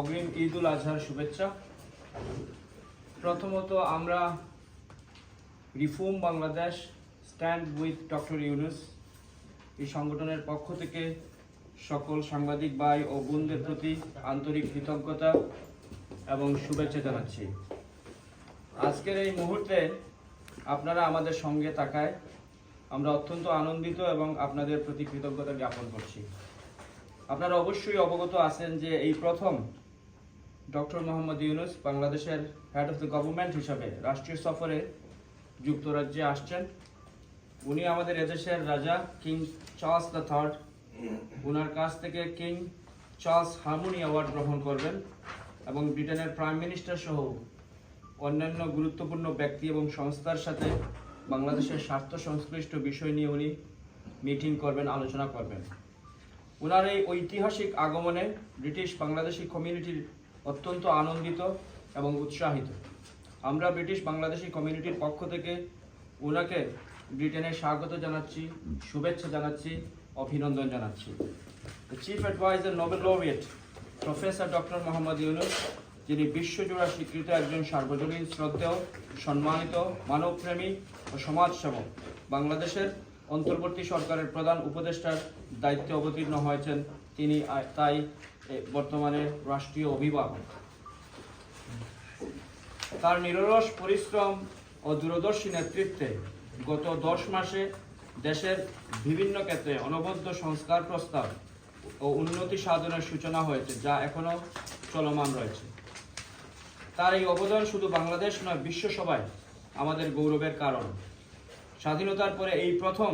অগ্রিম ঈদ উল আজহার শুভেচ্ছা। প্রথমত আমরা reform Bangladesh stand with doctor Yunus এই সংগঠনের পক্ষ থেকে সকল সাংবাদিক ভাই ও বোনদের প্রতি আন্তরিক কৃতজ্ঞতা এবং শুভেচ্ছা জানাচ্ছি। আজকের এই মুহূর্তে আপনারা আমাদের সঙ্গে তাকায় আমরা অত্যন্ত আনন্দিত এবং আপনাদের প্রতি কৃতজ্ঞতা জ্ঞাপন করছি। আপনারা অবশ্যই অবগত আছেন যে এই প্রথম ডক্টর মোহাম্মদ ইউনুস বাংলাদেশের হেড অফ দ্য গভর্নমেন্ট হিসাবে রাষ্ট্রীয় সফরে যুক্তরাজ্যে আসছেন। উনি আমাদের এদেশের রাজা কিং চার্লস দ্য থার্ড। ওনার কাছ থেকে কিং চার্লস হারমোনি অ্যাওয়ার্ড গ্রহণ করবেন এবং ব্রিটেনের প্রাইম মিনিস্টার সহ অন্যান্য গুরুত্বপূর্ণ ব্যক্তি এবং সংস্থার সাথে বাংলাদেশের স্বার্থ সংশ্লিষ্ট বিষয় নিয়ে উনি মিটিং করবেন, আলোচনা করবেন। ওনার এই ঐতিহাসিক আগমনে ব্রিটিশ বাংলাদেশি কমিউনিটির অত্যন্ত আনন্দিত এবং উৎসাহিত। আমরা ব্রিটিশ বাংলাদেশি কমিউনিটির পক্ষ থেকে ওনাকে ব্রিটেনে স্বাগত জানাচ্ছি, শুভেচ্ছা জানাচ্ছি, অভিনন্দন জানাচ্ছি। Chief adviser Nobel laureate professor doctor Mohammad Yunus যিনি বিশ্বজোড়া স্বীকৃত একজন সার্বজনীন শ্রদ্ধেয়, সম্মানিত, মানবপ্রেমী ও সমাজসেবক বাংলাদেশের অন্তর্বর্তী সরকারের প্রধান উপদেষ্টার দায়িত্বে অবতীর্ণ হয়েছেন তিনি তাই বর্তমানে রাষ্ট্রীয় অভিভাবক। তার নিরলস পরিশ্রম ও দূরদর্শী নেতৃত্বে গত দশ মাসে দেশের বিভিন্ন ক্ষেত্রে অনবদ্য সংস্কার প্রস্তাব ও উন্নতি সাধনের সূচনা হয়েছে, যা এখনও চলমান রয়েছে। তার এই অবদান শুধু বাংলাদেশ নয়, বিশ্বসভায় আমাদের গৌরবের কারণ। স্বাধীনতার পরে এই প্রথম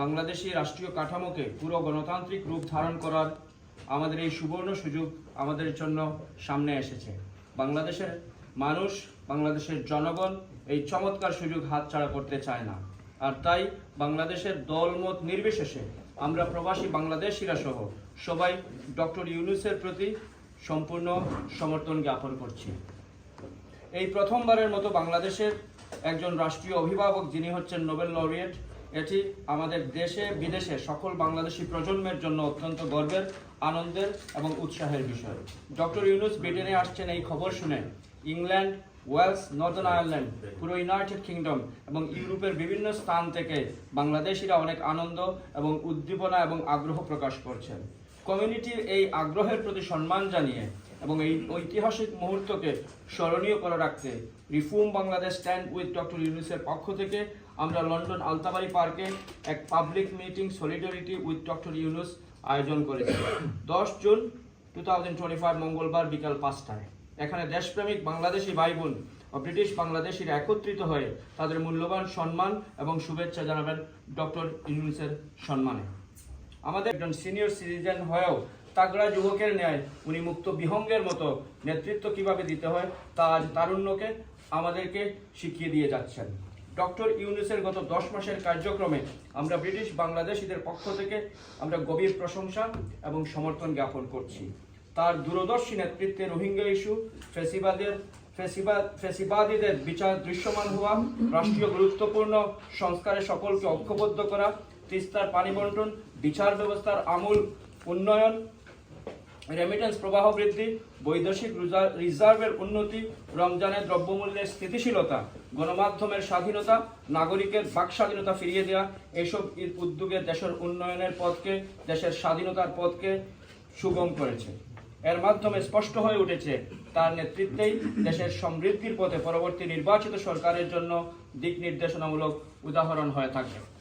বাংলাদেশি রাষ্ট্রীয় কাঠামোকে পুরো গণতান্ত্রিক রূপ ধারণ করার আমাদের এই সুবর্ণ সুযোগ আমাদের জন্য সামনে এসেছে। বাংলাদেশের মানুষ, বাংলাদেশের জনগণ এই চমৎকার সুযোগ হাতছাড়া করতে চায় না। আর তাই বাংলাদেশের দলমত নির্বিশেষে আমরা প্রবাসী বাংলাদেশিরা সহ সবাই ডক্টর ইউনুসের প্রতি সম্পূর্ণ সমর্থন জ্ঞাপন করছি। এই প্রথমবারের মতো বাংলাদেশের একজন রাষ্ট্রীয় অভিভাবক যিনি হচ্ছেন নোবেল লরিয়েট, এটি আমাদের দেশে, বিদেশে সকল বাংলাদেশি প্রজন্মের জন্য অত্যন্ত গর্বের, আনন্দের এবং উৎসাহের বিষয়। ডক্টর ইউনুস ব্রিটেনে আসছেন এই খবর শুনে। ইংল্যান্ড, ওয়েলস, নর্দার্ন আয়ারল্যান্ড, পুরো ইউনাইটেড কিংডম এবং ইউরোপের বিভিন্ন স্থান থেকে বাংলাদেশিরা অনেক আনন্দ এবং উদ্দীপনা এবং আগ্রহ প্রকাশ করছেন। কমিউনিটির এই আগ্রহের প্রতি সম্মান জানিয়ে এবং এই ঐতিহাসিক মুহূর্তকে স্মরণীয় করে রাখতে reform Bangladesh stand with doctor ইউনুসের পক্ষ থেকে আমরা লন্ডন আলতাবাড়ি পার্কে এক public meeting solidarity with doctor Yunus আয়োজন করেছি। দশ জুন টু থাউজেন্ড টোয়েন্টি মঙ্গলবার বিকাল পাঁচটায়। এখানে দেশপ্রেমিক বাংলাদেশি ভাই বোন ও ব্রিটিশ বাংলাদেশিরা একত্রিত হয়ে তাদের মূল্যবান সম্মান এবং শুভেচ্ছা জানাবেন ডক্টর ইউনুসের সম্মানে। আমাদের একজন সিনিয়র সিটিজেন হয়েও তাগড়া যুবকের ন্যায় উনি মুক্ত বিহঙ্গের মতো নেতৃত্ব কীভাবে দিতে হয়, তা আজ তারুণ্যকে আমাদেরকে শিখিয়ে দিয়ে যাচ্ছেন। ডক্টর ইউনুসের গত দশ মাসের কার্যক্রমে আমরা ব্রিটিশ বাংলাদেশিদের পক্ষ থেকে আমরা গভীর প্রশংসা এবং সমর্থন জ্ঞাপন করছি। তার দূরদর্শী নেতৃত্বে রোহিঙ্গা ইস্যু, ফেসিবাদের ফেসিবাদ ফেসিবাদীদের বিচার দৃশ্যমান হওয়া, রাষ্ট্রীয় গুরুত্বপূর্ণ সংস্কারে সকলকে ঐক্যবদ্ধ করা, তিস্তার পানি বন্টন বিচার ব্যবস্থার আমূল উন্নয়ন রেমিটেন্স প্রবাহ বৃদ্ধি, বৈদেশিক রিজার্ভের উন্নতি রমজানের দ্রব্যমূল্যের স্থিতিশীলতা, গণমাধ্যমের স্বাধীনতা, নাগরিকের বাক স্বাধীনতা ফিরিয়ে দেওয়া এসব উদ্যোগে দেশের উন্নয়নের পথকে, দেশের স্বাধীনতার পথকে সুগম করেছে। এর মাধ্যমে স্পষ্ট হয়ে উঠেছে, তার নেতৃত্বেই দেশের সমৃদ্ধির পথে পরবর্তী নির্বাচিত সরকারের জন্য দিক নির্দেশনামূলক উদাহরণ হয়ে থাকবে।